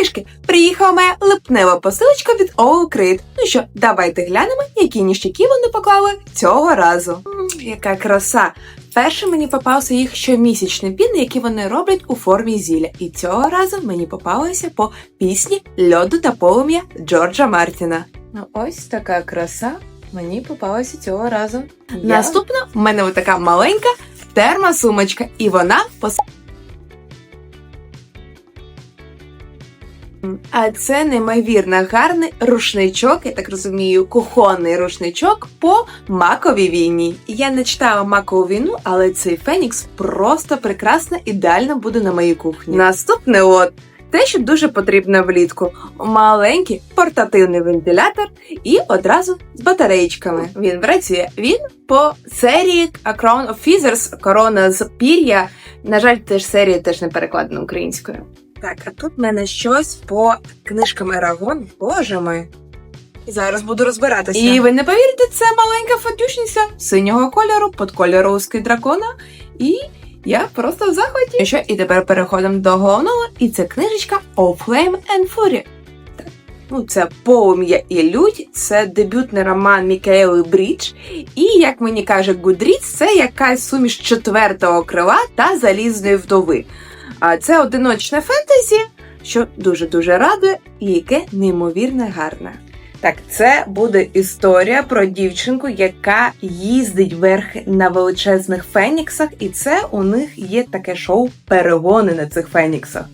книжки. Приїхала моя липнева посилочка від All Creed. Ну що, давайте глянемо, які ніштяки вони поклали цього разу. М, яка краса! Перше мені попався їх щомісячний пін, які вони роблять у формі зілля. І цього разу мені попалося по пісні Льоду та полум'я Джорджа Мартіна. Ну ось така краса мені попалася цього разу. Наступна в мене отака маленька термосумочка, і вона пос... А це неймовірно гарний рушничок, я так розумію, кухонний рушничок по маковій війні. Я не читала макову війну, але цей фенікс просто прекрасно, ідеально буде на моїй кухні. Наступне от. Те, що дуже потрібно влітку: маленький портативний вентилятор і одразу з батареєчками. Він працює. Він по серії A Crown of Feathers, корона з пір'я. На жаль, теж серія теж не перекладена українською. Так, а тут в мене щось по книжкам Ерагон. Боже мой. І зараз буду розбиратися. І ви не повірите, це маленька фатюшниця синього кольору, під кольору узки дракона. І я просто в захваті. І що, і тепер переходимо до головного, і це книжечка Of Flame and Fury. Ну, це полум'я і лють, це дебютний роман Мікаели Брідж. І, як мені каже Гудріц, це якась суміш четвертого крила та залізної вдови. А це одиночне фентезі, що дуже-дуже радує і яке неймовірно гарне. Так, це буде історія про дівчинку, яка їздить верхи на величезних феніксах, і це у них є таке шоу перегони на цих феніксах.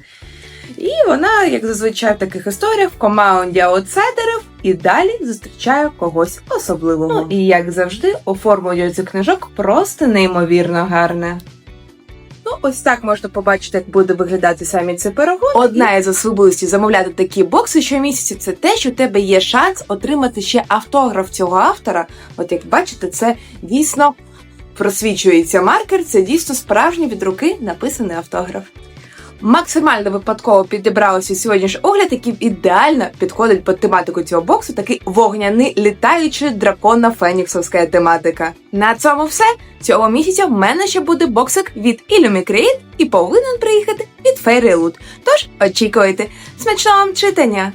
І вона, як зазвичай в таких історіях, в команді аутсайдерів і далі зустрічає когось особливого. Ну, і як завжди, оформлення цих книжок просто неймовірно гарне. Ну, ось так можна побачити, як буде виглядати самі ці перегони. Одна із особливостей замовляти такі бокси щомісяці це те, що у тебе є шанс отримати ще автограф цього автора. От як бачите, це дійсно просвічується маркер, це дійсно справжній від руки написаний автограф. Максимально випадково підібралося сьогоднішній огляд, який ідеально підходить під тематику цього боксу, такий вогняний літаючий дракона феніксовська тематика. На цьому все. Цього місяця в мене ще буде боксик від Illumi Create і повинен приїхати від Fairy Loot. Тож очікуйте. Смачного вам читання!